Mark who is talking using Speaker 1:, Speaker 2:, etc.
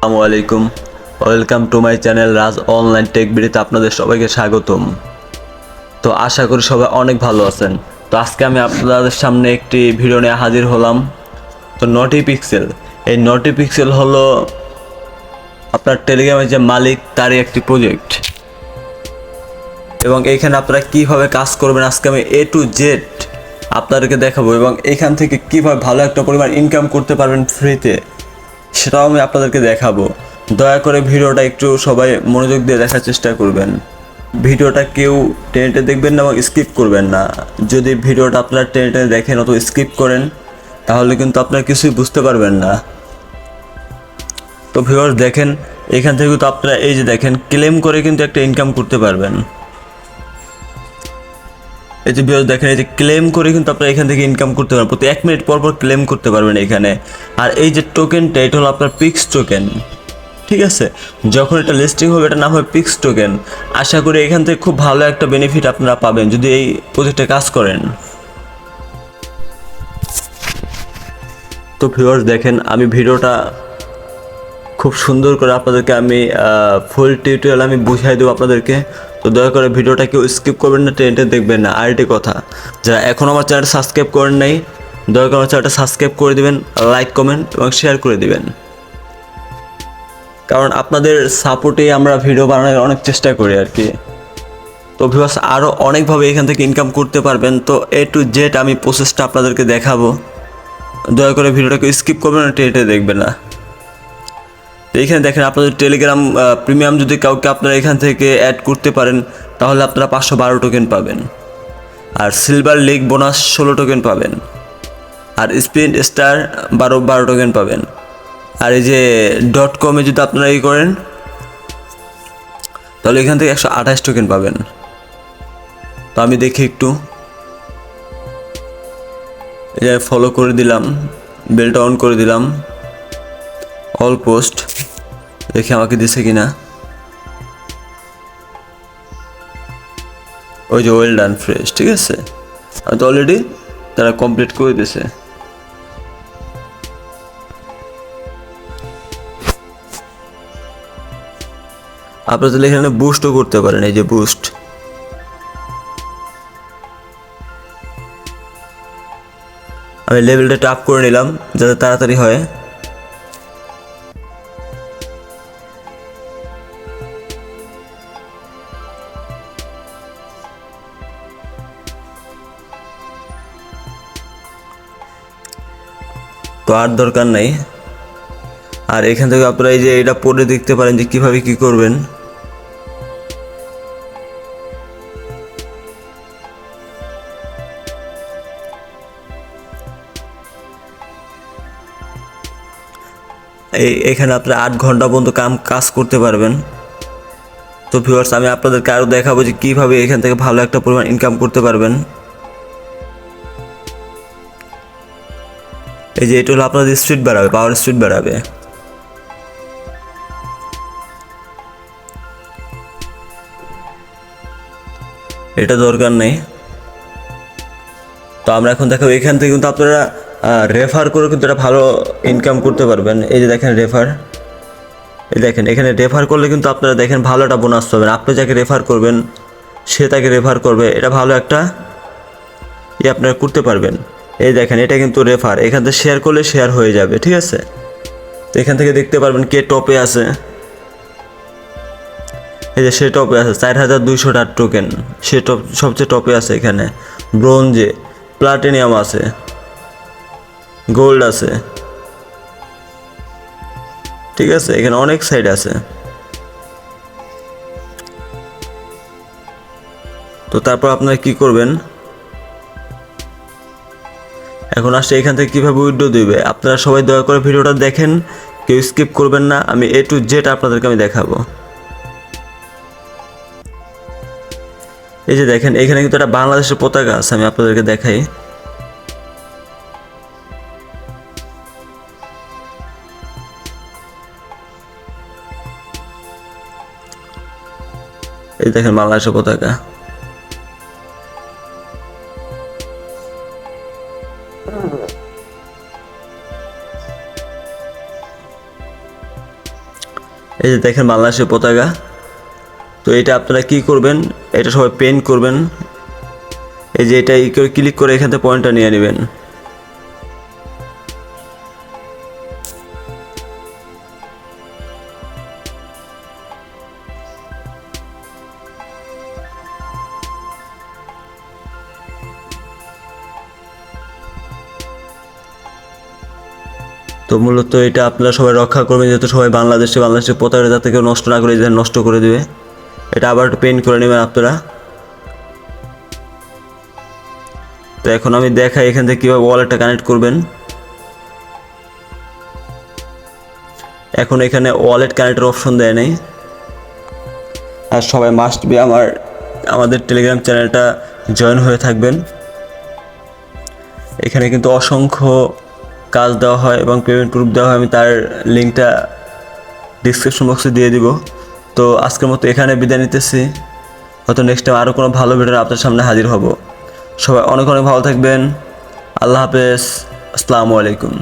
Speaker 1: আসসালামু আলাইকুম। Welcome to my channel Raj online tech বিডিতে আপনাদের সবাইকে স্বাগতম। তো আশা করি সবাই অনেক ভালো আছেন। তো আজকে আমি আপনাদের সামনে একটি ভিডিও নিয়ে হাজির হলাম। তো নটি পিক্সেল এই নটি পিক্সেল হলো আপনার টেলিগ্রামের যে মালিক, তারই একটি প্রজেক্ট এবং এইখানে আপনারা কীভাবে কাজ করবেন আজকে আমি এ টু জেড আপনাদেরকে দেখাবো। এবং এখান থেকে কীভাবে ভালো একটা পরিমাণ ইনকাম করতে পারবেন ফ্রিতে সেটাও আমি আপনাদেরকে দেখাবো। দয়া করে ভিডিওটা একটু সবাই মনোযোগ দিয়ে দেখার চেষ্টা করবেন। ভিডিওটা কেউ টেনে টেনে দেখবেন না এবং স্কিপ করবেন না। যদি ভিডিওটা আপনারা টেনে টেনে দেখেন অত স্কিপ করেন, তাহলে কিন্তু আপনারা কিছুই বুঝতে পারবেন না। তো ভিউয়ার্স দেখেন, এখান থেকে তো আপনারা এই যে দেখেন ক্লেম করে কিন্তু একটা ইনকাম করতে পারবেন। এই যে ভিউয়ার্স দেখেন, এই যে ক্লেম করে কিন্তু আপনারা এখান থেকে ইনকাম করতে পারবেন। প্রতি এক মিনিট পর পর ক্লেম করতে পারবেন এখানে। আর এই যে টোকেনটা এটা হলো আপনার পিক্স টোকেন ঠিক আছে? যখন এটা লিস্টিং হবে, এটা নাম হবে পিক্স টোকেন আশা করি এখান থেকে খুব ভালো একটা বেনিফিট আপনারা পাবেন যদি এই প্রজেক্টে কাজ করেন। তো ভিউয়ার্স দেখেন, আমি ভিডিওটা খুব সুন্দর করে আপনাদেরকে আমি ফুল টিউটোরিয়াল আমি বুঝাই দেবো আপনাদেরকে। তো দয়া করে ভিডিওটা কেউ স্কিপ করবেন না টেন্টে দেখবেন না। আর আরেকটি কথা, যারা এখনও আমার চ্যানেলটা সাবস্ক্রাইব করেন নাই, দয়া করে আমার চ্যানেলটা সাবস্ক্রাইব করে দিবেন, লাইক, কমেন্ট এবং শেয়ার করে দিবেন। কারণ আপনাদের সাপোর্টে আমরা ভিডিও বানানোর অনেক চেষ্টা করি আর কি। তো ভিউয়ার্স আরও অনেকভাবে এখান থেকে ইনকাম করতে পারবেন, তো এ টু জেড আমি প্রসেসটা আপনাদেরকে দেখাবো। দয়া করে ভিডিওটাকে স্কিপ করবেন না টেটে দেখবেন না। তো এইখানে দেখেন আপনাদের টেলিগ্রাম প্রিমিয়াম যদি কাউকে আপনারা এখান থেকে অ্যাড করতে পারেন, তাহলে আপনারা পাঁচশো বারো টোকেন পাবেন। আর সিলভার লিগ বোনাস ষোলো টোকেন পাবেন। আর স্পিন স্টার বারো বারো টোকেন পাবেন। আর এই যে ডট কমে যদি আপনারা ই করেন, তাহলে এখান থেকে একশো আঠাশ টোকেন পাবেন। তো আমি দেখি একটু। ফলো করে দিলাম বেলটা অন করে দিলাম। অল পোস্ট দেখি আমাকে দিছে কিনা? ওই যে ওয়েল ডান ফ্রেশ ঠিক আছে? আমি তো অলরেডি তারা কমপ্লিট করে দিছে। আপনারা তাহলে এখানে বুস্টও করতে পারেন, এই যে বুস্ট আমি লেভেলটা টাপ করে নিলাম, যাতে তাড়াতাড়ি হয়। তো আর দরকার নাই। আর এখান থেকে আপনারা এই যে এটা পড়ে দেখতে পারেন যে কীভাবে কি করবেন। এই এখানে আপনারা আট ঘণ্টা পর্যন্ত কাম কাজ করতে পারবেন। তো ভিউয়ার্স আমি আপনাদেরকে আরও দেখাবো যে কীভাবে এখান থেকে ভালো একটা পরিমাণ ইনকাম করতে পারবেন। এই যে এটা হলো আপনাদের স্পিড বাড়াবে পাওয়ার স্পিড বাড়াবে। এটা দরকার নেই। তো আমরা এখন দেখো, এখান থেকে কিন্তু আপনারা রেফার করে কিন্তু একটা ভালো ইনকাম করতে পারবেন। এই যে দেখেন রেফার এই দেখেন, এখানে রেফার করলে কিন্তু আপনারা দেখেন ভালো একটা বোনাস পাবেন। আপনি যাকে রেফার করবেন, সে তাকে রেফার করবে। এটা ভালো একটা ই আপনারা করতে পারবেন। এই দেখেন, এটা কিন্তু রেফার এখান থেকে শেয়ার করলে শেয়ার হয়ে যাবে, ঠিক আছে? তো এখান থেকে দেখতে পারবেন কে টপে আছে। এই যে সে টপে আছে, চার হাজার দুইশো টার টোকেন সে টপ সবচেয়ে টপে আছে এখানে। ব্রোঞ্জে প্লাটিনিয়াম আছে। গোল্ড আছে। ঠিক আছে, এখানে অনেক সাইড আছে। তো তারপর আপনারা কি করবেন? এখন আসছে এখান থেকে কীভাবে উইড্রো দিবে? আপনারা সবাই দয়া করে ভিডিওটা দেখেন। কেউ স্কিপ করবেন না। আমি এ টু জেড আপনাদেরকে আমি দেখাবো। এই যে দেখেন, এখানে কিন্তু একটা বাংলাদেশের পতাকা আছে, আমি আপনাদেরকে দেখাই। এই দেখেন বাংলাদেশের পতাকা। এই যে দেখেন বাংলাদেশের পতাকা। তো এটা আপনারা কি করবেন? এটা সবাই পেন করবেন। এই যে এটা ক্লিক করে এখান থেকে পয়েন্টটা নিয়ে নেবেন। তো মূলত এটা আপনারা সবাই রক্ষা করবেন, যেহেতু সবাই বাংলাদেশে, বাংলাদেশের পতাকা যাতে কেউ নষ্ট না করে যে নষ্ট করে দেবে। এটা আবার একটু পেন্ট করে নেবেন আপনারা। তো এখন আমি দেখাই এখান থেকে কীভাবে ওয়ালেটটা কানেক্ট করবেন। এখন এখানে ওয়ালেট কানেক্টের অপশন দেয় নেই। আর সবাই মাস্ট বি আমার, আমাদের টেলিগ্রাম চ্যানেলটা জয়েন হয়ে থাকবেন। এখানে কিন্তু অসংখ্য কাজ দেওয়া হয় এবং পেমেন্ট প্রুফ দেওয়া হয়, আমি তার লিঙ্কটা ডিসক্রিপশন বক্সে দিয়ে দিব। তো আজকের মতো এখানে বিদায় নিতেছি। হয়তো নেক্সট টাইম আরও কোনো ভালো ভিডিও আপনার সামনে হাজির হব। সবাই অনেক অনেক ভালো থাকবেন। আল্লাহ হাফেজ। আসসালামু আলাইকুম।